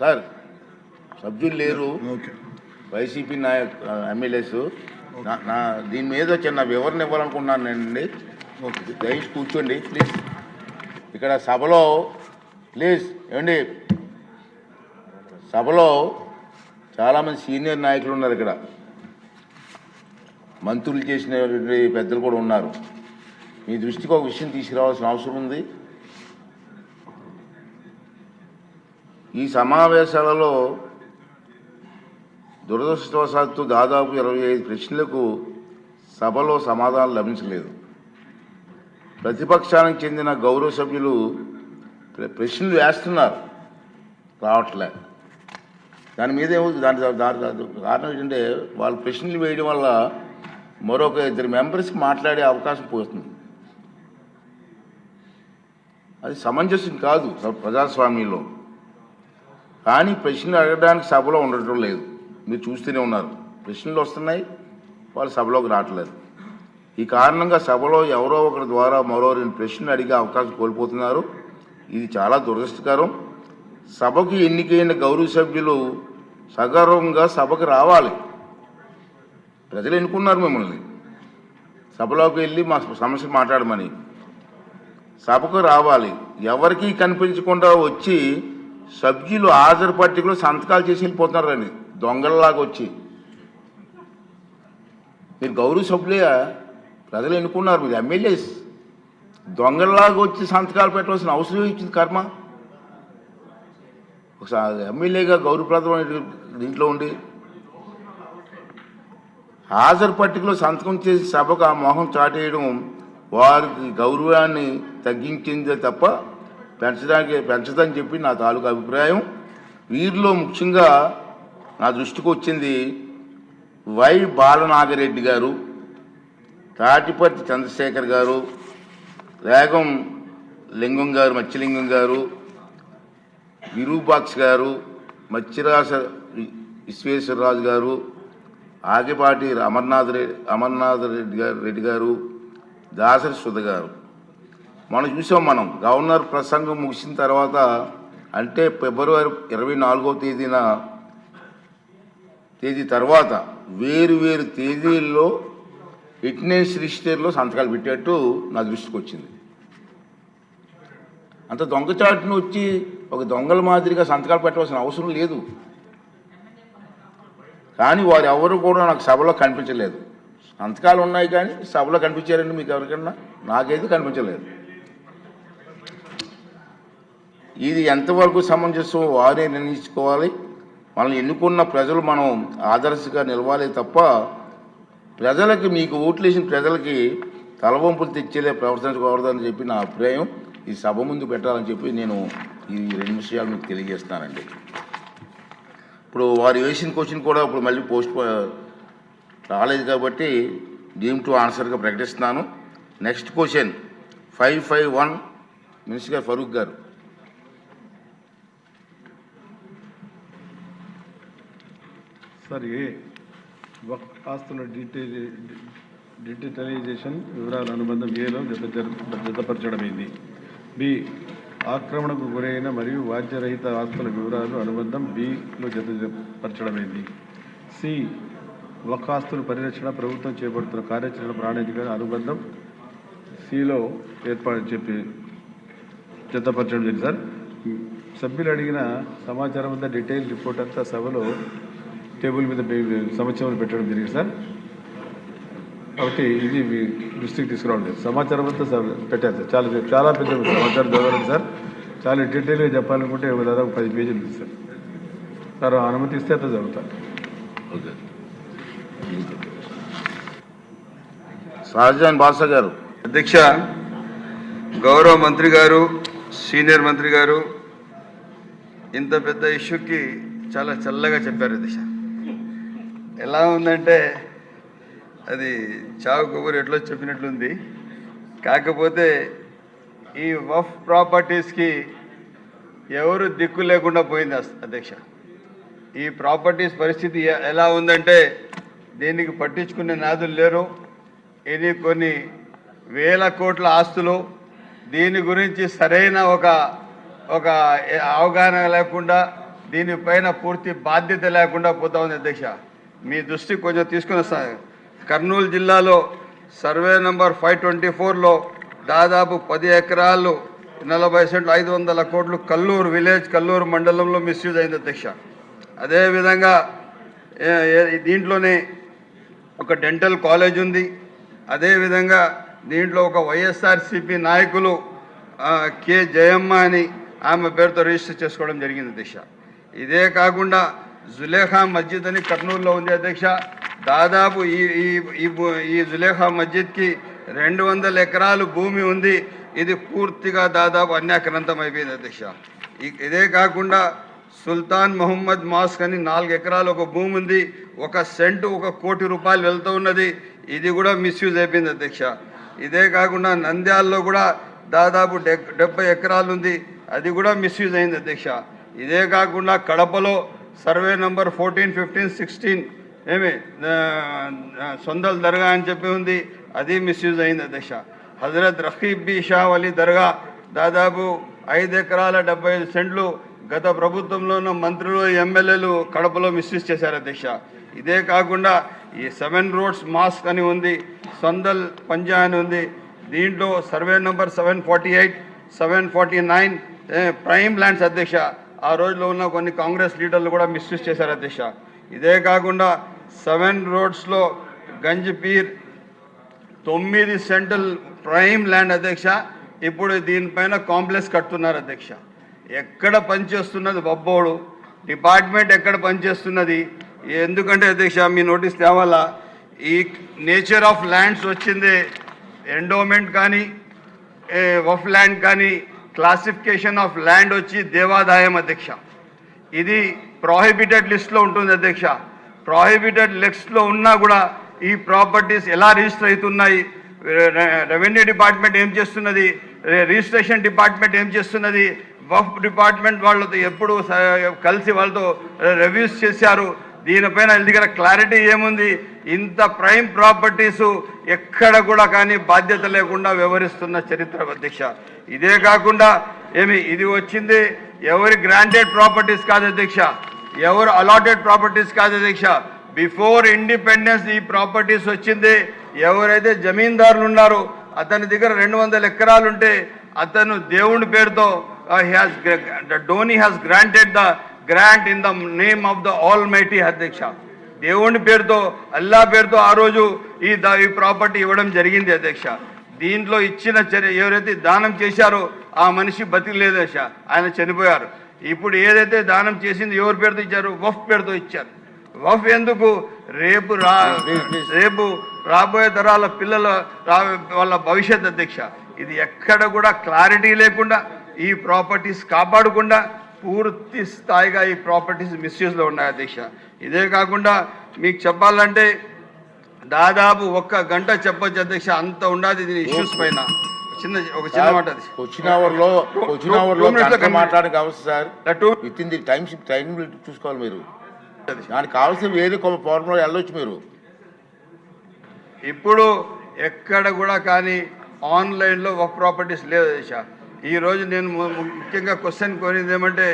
Sir సభ్యులు లేరు. YCP Nayak MLAs. నా- దీని మీద చిన్న వివరణ ఇవ్వాలనుకున్నానండి దయచేసి కూర్చోండి ప్లీజ్. ఇక్కడ సభలో ప్లీజ్ ఏమండి? సభలో చాలామంది సీనియర్ నాయకులు ఉన్నారు ఇక్కడ. మంత్రులు చేసిన పెద్దలు కూడా ఉన్నారు. మీ దృష్టికి ఒక విషయం తీసుకురావాల్సిన అవసరం ఉంది. ఈ సమావేశాలలో దురదృష్టవశాత్తు దాదాపు ఇరవై ఐదు ప్రశ్నలకు సభలో సమాధానం లభించలేదు. ప్రతిపక్షానికి చెందిన గౌరవ సభ్యులు ప్రశ్నలు వేస్తున్నారు. రావట్లే. దాని మీద ఏమవుతుంది దాని దాని కారణం ఏంటంటే వాళ్ళు ప్రశ్నలు వేయడం వల్ల మరొక ఇద్దరు మెంబర్స్కి మాట్లాడే అవకాశం పోతుంది. అది సమంజసం కాదు ప్రజాస్వామ్యంలో. కానీ ప్రశ్నలు అడగడానికి సభలో ఉండటం లేదు. మీరు చూస్తూనే ఉన్నారు. ప్రశ్నలు వస్తున్నాయి వాళ్ళు సభలోకి రావట్లేదు. ఈ కారణంగా సభలో ఎవరో ఒకరి ద్వారా మరో రెండు ప్రశ్నలు అడిగే అవకాశం కోల్పోతున్నారు. ఇది చాలా దురదృష్టకరం. సభకు ఎన్నికైన గౌరవ సభ్యులు సగర్వంగా సభకు రావాలి. ప్రజలు ఎన్నుకున్నారు మిమ్మల్ని. సభలోకి వెళ్ళి మా సమస్య మాట్లాడమని. సభకు రావాలి. ఎవరికీ కనిపించకుండా వచ్చి సభ్యులు హాజరు పట్టికలో సంతకాలు చేసి వెళ్ళిపోతున్నారని దొంగలలాగా వచ్చి. మీరు గౌరవ సభ్యులుగా ప్రజలు ఎన్నుకున్నారు మీరు ఎమ్మెల్యేస్. దొంగలలాగా వచ్చి సంతకాలు పెట్టవలసిన అవసరం ఇచ్చింది కర్మ? ఒకసారి ఎమ్మెల్యేగా గౌరవప్రదమైన దీంట్లో ఉండి హాజరు పట్టికలో సంతకం చేసి సభకు ఆ మొహం చాటేయడం వారికి గౌరవాన్ని తగ్గించిందే తప్ప పెంచడానికి పెంచదని చెప్పి నా తాలూకు అభిప్రాయం. వీరిలో ముఖ్యంగా నా దృష్టికి వచ్చింది వై బాలనాగరెడ్డి గారు తాటిపర్తి చంద్రశేఖర్ గారు రేగం లింగం గారు మత్స్యలింగం గారు విరూపాక్ష గారు మత్స్యరాస విశ్వేశ్వరరాజు గారు ఆగిపాటి అమర్నాథ్ రెడ్డి అమర్నాథ్ రెడ్డి గారు రెడ్డి గారు దాసరి సుధ గారు. మనం చూసాం మనం. గవర్నర్ ప్రసంగం ముగిసిన తర్వాత అంటే ఫిబ్రవరి ఇరవై నాలుగో తేదీన తేదీ తర్వాత వేరు వేరు తేదీల్లో ఫిట్నెస్ రిజిస్టర్లో సంతకాలు పెట్టేట్టు నా దృష్టికి వచ్చింది. అంత దొంగచాటును వచ్చి ఒక దొంగల మాదిరిగా సంతకాలు పెట్టవలసిన అవసరం లేదు. కానీ వారు ఎవరు కూడా నాకు సభలో కనిపించలేదు. సంతకాలు ఉన్నాయి కానీ సభలో కనిపించారండి మీకు ఎవరికన్నా? నాకైతే కనిపించలేదు. ఇది ఎంతవరకు సమంజసం వారే నిర్ణయించుకోవాలి. మనల్ని ఎన్నుకున్న ప్రజలు మనం ఆదర్శగా నిలవాలి తప్ప ప్రజలకి మీకు ఓట్లేసిన ప్రజలకి తలవంపులు తెచ్చేలే ప్రవర్తించకూడదని చెప్పి నా అభిప్రాయం. ఈ సభ ముందు పెట్టాలని చెప్పి నేను ఈ రెండు విషయాలు మీకు తెలియజేస్తానండి. ఇప్పుడు వారు వేసిన క్వశ్చన్ కూడా ఇప్పుడు మళ్ళీ పోస్ట్ రాలేదు కాబట్టి డీమ్ టు ఆన్సర్గా ప్రకటిస్తున్నాను. Next question five five one minister గారు ఫరూక్ గారు. సార్ ఏ వక్ ఆస్తుల డీటెయిల్ డిజిటలైజేషన్ వివరాల అనుబంధం ఏలో జతపరచడమైంది. బి ఆక్రమణకు గురైన మరియు వాద్యరహిత ఆస్తుల వివరాలు అనుబంధం బిలో జతపరచడమైంది. సి ఒక ఆస్తుల పరిరక్షణ ప్రభుత్వం చేపడుతున్న కార్యాచరణ ప్రాణాధిక అనుబంధం సిలో ఏర్పాటు చెప్పి జతపరచడం జరిగింది. సార్ సభ్యులు అడిగిన సమాచారం అంతా డీటెయిల్ రిపోర్ట్ అంతా సభలో టేబుల్ మీద సమక్షంలో పెట్టడం జరిగింది సార్. కాబట్టి ఇది మీ దృష్టికి తీసుకురావడం లేదు సమాచారం అంతా సార్ పెట్టారు సార్. చాలా చాలా పెద్ద సమాచారం చదవాలి సార్. చాలా డీటెయిల్గా చెప్పాలనుకుంటే ఒక దాదాపు పది పేజీలు ఉంది సార్. సార్ అనుమతి ఇస్తే అంతా చదువుతాను ఓకే. షాజహాన్ బాసా గారు. అధ్యక్ష గౌరవ మంత్రి గారు సీనియర్ మంత్రి గారు ఇంత పెద్ద ఇష్యూకి చాలా చల్లగా చెప్పారు అధ్యక్ష. ఎలా ఉందంటే అది చావు కొబ్బరి ఎట్లా చెప్పినట్లుంది. కాకపోతే ఈ వఫ్ ప్రాపర్టీస్కి ఎవరు దిక్కు లేకుండా పోయింది అధ్యక్ష. ఈ ప్రాపర్టీస్ పరిస్థితి ఎలా ఉందంటే దీనికి పట్టించుకునే నాదులు లేరు. ఇది కొన్ని వేల కోట్ల ఆస్తులు. దీని గురించి సరైన ఒక ఒక అవగాహన లేకుండా దీనిపైన పూర్తి బాధ్యత లేకుండా పోతా ఉంది అధ్యక్ష. మీ దృష్టి కొంచెం తీసుకున్న కర్నూలు జిల్లాలో సర్వే నంబర్ ఫైవ్ ట్వంటీ ఫోర్లో దాదాపు పది ఎకరాలు నలభై సెంట్లు ఐదు వందల కోట్లు కల్లూరు విలేజ్ కల్లూరు మండలంలో మిస్యూజ్ అయింది అధ్యక్ష. అదేవిధంగా దీంట్లోనే ఒక డెంటల్ కాలేజ్ ఉంది. అదేవిధంగా దీంట్లో ఒక వైఎస్ఆర్సిపి నాయకులు కె జయమ్మ అని ఆమె పేరుతో రిజిస్టర్ చేసుకోవడం జరిగింది దిశ ఇదే కాకుండా జులేఖా మస్జిద్ అని కర్నూలులో ఉంది అధ్యక్ష. దాదాపు ఈ ఈ ఈ జులేఖా మస్జిద్కి రెండు వందల ఎకరాలు భూమి ఉంది. ఇది పూర్తిగా దాదాపు అన్యాక్రాంతం అయిపోయింది అధ్యక్ష ఇదే కాకుండా సుల్తాన్ మొహమ్మద్ మాస్క్ అని నాలుగు ఎకరాలు ఒక భూమి ఉంది. ఒక సెంటు ఒక కోటి రూపాయలు వెళ్తూ ఉన్నది. ఇది కూడా మిస్యూజ్ అయిపోయింది అధ్యక్ష. ఇదే కాకుండా నంద్యాలలో కూడా దాదాపు డె డెబ్బై ఎకరాలు ఉంది. అది కూడా మిస్యూజ్ అయింది అధ్యక్ష. ఇదే కాకుండా కడపలో survey number fourteen fifteen sixteen. ఏమి సొందల్ దర్గా అని చెప్పి ఉంది. అది మిస్యూజ్ అయింది అధ్యక్ష హజరత్ రహీబ్ బి షా అలీ దర్గా దాదాపు ఐదు ఎకరాల డెబ్బై ఐదు సెంట్లు గత ప్రభుత్వంలో ఉన్న మంత్రులు ఎమ్మెల్యేలు కడపలో మిస్యూజ్ చేశారు అధ్యక్ష ఇదే కాకుండా ఈ సెవెన్ రోడ్స్ మాస్క్ అని ఉంది సొందల్ పంజా అని ఉంది. దీంట్లో survey number seven forty eight seven forty nine prime lands అధ్యక్ష ఆ రోజులో ఉన్న కొన్ని కాంగ్రెస్ లీడర్లు కూడా మిస్యూజ్ చేశారు అధ్యక్ష. ఇదే కాకుండా సెవెన్ రోడ్స్లో గంజిపీర్ తొమ్మిది సెంట్రల్ ప్రైమ్ ల్యాండ్ అధ్యక్ష ఇప్పుడు దీనిపైన కాంప్లెక్స్ కడుతున్నారు అధ్యక్ష. ఎక్కడ పనిచేస్తున్నది బొబ్బోడు? డిపార్ట్మెంట్ ఎక్కడ పనిచేస్తున్నది? ఎందుకంటే అధ్యక్ష మీ నోటీస్ తేవాలా? ఈ నేచర్ ఆఫ్ ల్యాండ్స్ వచ్చింది ఎండోమెంట్ కానీ వఫ్ ల్యాండ్ కానీ క్లాసిఫికేషన్ ఆఫ్ ల్యాండ్ వచ్చి దేవాదాయం అధ్యక్ష. ఇది ప్రాహిబిటెడ్ లిస్ట్లో ఉంటుంది అధ్యక్ష. ప్రాహిబిటెడ్ లిస్ట్లో ఉన్నా కూడా ఈ ప్రాపర్టీస్ ఎలా రిజిస్టర్ అవుతున్నాయి? రెవెన్యూ డిపార్ట్మెంట్ ఏం చేస్తున్నది? రిజిస్ట్రేషన్ డిపార్ట్మెంట్ ఏం చేస్తున్నది? వఫ్ డిపార్ట్మెంట్ వాళ్ళతో ఎప్పుడు కలిసి వాళ్ళతో రివ్యూస్ చేశారు? దీనిపైన దగ్గర క్లారిటీ ఏముంది? ఇంత ప్రైమ్ ప్రాపర్టీస్ ఎక్కడ కూడా కానీ బాధ్యత లేకుండా వ్యవహరిస్తున్న చరిత్ర అధ్యక్ష. ఇదే కాకుండా ఏమి ఇది వచ్చింది ఎవరి గ్రాంటెడ్ ప్రాపర్టీస్ కాదు అధ్యక్ష. ఎవరు అలాటెడ్ ప్రాపర్టీస్ కాదు అధ్యక్ష. బిఫోర్ ఇండిపెండెన్స్ ఈ ప్రాపర్టీస్ వచ్చింది. ఎవరైతే జమీందారులు ఉన్నారో అతని దగ్గర రెండు వందల ఎకరాలుంటే అతను దేవుని పేరుతో has donee has granted the grant in the name of the almighty అధ్యక్ష దేవుని పేరుతో అల్లా పేరుతో ఆ రోజు ఈ ద- ఈ ప్రాపర్టీ ఇవ్వడం జరిగింది అధ్యక్ష. దీంట్లో ఇచ్చిన చర్య ఎవరైతే దానం చేశారో ఆ మనిషి బతికలేదు అధ్యక్ష. ఆయన చనిపోయారు. ఇప్పుడు ఏదైతే దానం చేసింది ఎవరి పేరుతో ఇచ్చారు? వఫ్ పేరుతో ఇచ్చారు. వఫ్ ఎందుకు? రేపు రా రేపు రాబోయే తరాల పిల్లల రా వాళ్ళ భవిష్యత్ అధ్యక్ష. ఇది ఎక్కడ కూడా క్లారిటీ లేకుండా ఈ ప్రాపర్టీస్ కాపాడకుండా పూర్తి స్థాయిగా ఈ ప్రాపర్టీస్ మిస్యూజ్లో ఉన్నాయి అధ్యక్ష. ఇదే కాకుండా మీకు చెప్పాలంటే దాదాపు ఒక్క గంట చెప్పొచ్చు అధ్యక్ష అంత ఉండదు ఇది ఇష్యూస్ పైన. చిన్న ఒక చిన్న మాట వచ్చిన అవర్లో వచ్చిన అవర్లో మాట్లాడడానికి అవసరం sir. Within the time time చూసుకోవాలి మీరు. దానికి కావాల్సిన వేరే కొంత ఫార్ములా వెళ్ళొచ్చు మీరు. ఇప్పుడు ఎక్కడ కూడా కానీ ఆన్లైన్లో ఒక ప్రాపర్టీస్ లేదు దేశ ఈరోజు నేను ముఖ్యంగా క్వశ్చన్ కోరింది ఏమంటే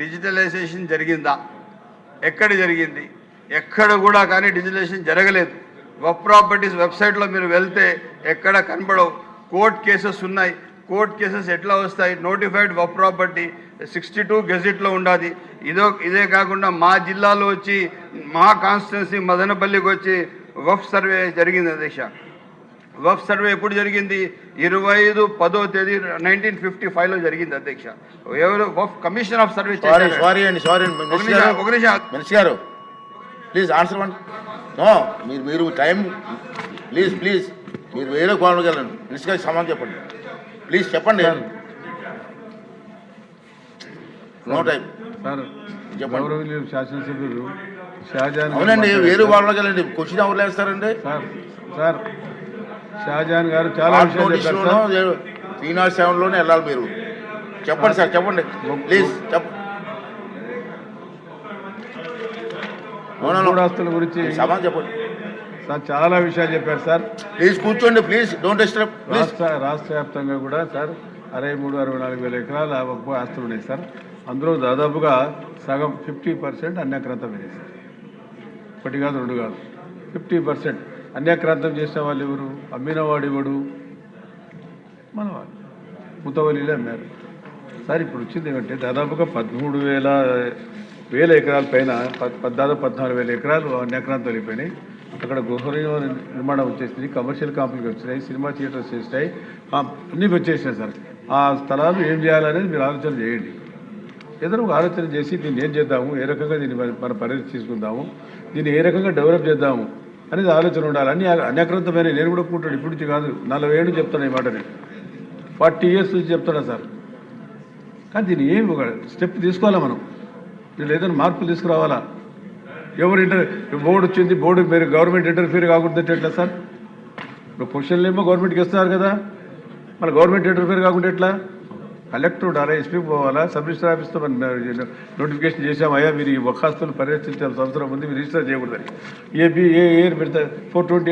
డిజిటలైజేషన్ జరిగిందా? ఎక్కడ జరిగింది? ఎక్కడ కూడా కానీ డిజిటలైజేషన్ జరగలేదు. వెబ్ ప్రాపర్టీస్ వెబ్సైట్లో మీరు వెళ్తే ఎక్కడ కనబడవు. కోర్ట్ కేసెస్ ఉన్నాయి. కోర్ట్ కేసెస్ ఎట్లా వస్తాయి? Notified web property sixty two గెజిట్లో ఉండాలి ఇదో ఇదే కాకుండా మా జిల్లాలో వచ్చి మా కాన్స్టిట్యున్సీ మదనపల్లికి వచ్చి వఫ్ సర్వే జరిగింది అధ్యక్ష వఫ్ సర్వే ఎప్పుడు జరిగింది? ఇరవై ఐదు పదో తేదీ నైన్టీన్ ఫిఫ్టీ ఫైవ్లో జరిగింది అధ్యక్ష. ఎవరు? Waqf commission of service sorry sorry అండి సారీ ఒక నిమిషం మినిస్టర్ గారు ప్లీజ్ ఆన్సర్ వన్ నో మీరు మీరు టైం ప్లీజ్ ప్లీజ్ మీరు వేరే కోణంలోకి వెళ్ళండి. మినిస్టర్ గారికి సమాధానం చెప్పండి. ప్లీజ్ చెప్పండి. No time. సార్ చెప్పండి. శాసనసభ్యులు అవునండి. వేరే కోణంలోకి వెళ్ళండి. క్వశ్చన్ ఎవరు వేస్తారండి సార్ సార్ షాజాన్ గారు చాలా విషయాలు నాట్ సెవెన్లోనే వెళ్ళాలి మీరు. చెప్పండి సార్ చెప్పండి. ప్లీజ్ చెప్ప No, no, no. మూడాస్తుల గురించి సమాధానం చెప్పండి. సార్ చాలా విషయాలు చెప్పారు సార్. ప్లీజ్ కూర్చోండి ప్లీజ్ డోంట్ డిస్టర్బ్ ప్లీజ్ రాష్ట్ర రాష్ట్ర వ్యాప్తంగా కూడా సార్ అరవై మూడు అరవై నాలుగు వేల ఎకరాల ఆస్తులు ఉన్నాయి సార్. అందులో దాదాపుగా సగం ఫిఫ్టీ పర్సెంట్ అన్యాక్రాంతమైనవి సార్. ఒకటి కాదు రెండు కాదు. Fifty percent. అన్యాక్రాంతం చేసిన వాళ్ళు ఎవరు? అమ్మినవాడు ఎవడు? మన వాళ్ళు ముతవల్లిలే అమ్మారు. సార్ ఇప్పుడు వచ్చింది ఏమంటే దాదాపుగా పదమూడు వేల వేల ఎకరాల పైన పద్- దాదాపు పద్నాలుగు వేల ఎకరాలు అన్యాక్రాంతం అయిపోయినాయి. అక్కడ గృహ నిర్మాణం వచ్చేసింది కమర్షియల్ కాంప్లెక్స్ వచ్చినాయి సినిమా థియేటర్స్ వచ్చేసినాయి. అన్నీ వచ్చేసినాయి సార్. ఆ స్థలాలు ఏం చేయాలనేది మీరు ఆలోచన చేయండి. ఏదైనా ఒక ఆలోచన చేసి దీన్ని ఏం చేద్దాము? ఏ రకంగా దీన్ని మన- మన పరిస్థితి తీసుకుందాము? దీన్ని ఏ రకంగా డెవలప్ చేద్దాము? అనేది ఆలోచన ఉండాలి. అన్ని అన్యగ్రంథమైన నేను కూడా కూర్చున్నాడు ఇప్పుడు నుంచి కాదు. నలభై ఏళ్ళు చెప్తాను ఈ మాటని. ఫార్టీ ఇయర్స్ నుంచి చెప్తున్నా సార్. కానీ దీన్ని ఏం ఒక స్టెప్ తీసుకోవాలా మనం? దీనిలో ఏదైనా మార్పులు తీసుకురావాలా? ఎవరు ఇంటర్ బోర్డు వచ్చింది బోర్డు మీరు గవర్నమెంట్ ఇంటర్ఫీర్ కాకుండా ఎట్లా సార్? ఇప్పుడు పొజిషన్లు ఏమో గవర్నమెంట్కి ఇస్తున్నారు కదా. మన గవర్నమెంట్ ఇంటర్ఫీర్ కాకుండా ఎట్లా? కలెక్టర్ ఉండాలా ఎస్పీ పోవాలా? సబ్ రిజిస్టర్ ఆఫీస్తో మనం నోటిఫికేషన్ చేసాం అయ్యా మీరు ఈ ఒక్కాస్తులు పరిరక్షించాల్సిన అవసరం ఉంది. మీరు రిజిస్టర్ చేయకూడదని. ఏ బి ఏ ఏ పెడతారు ఫోర్ ట్వంటీ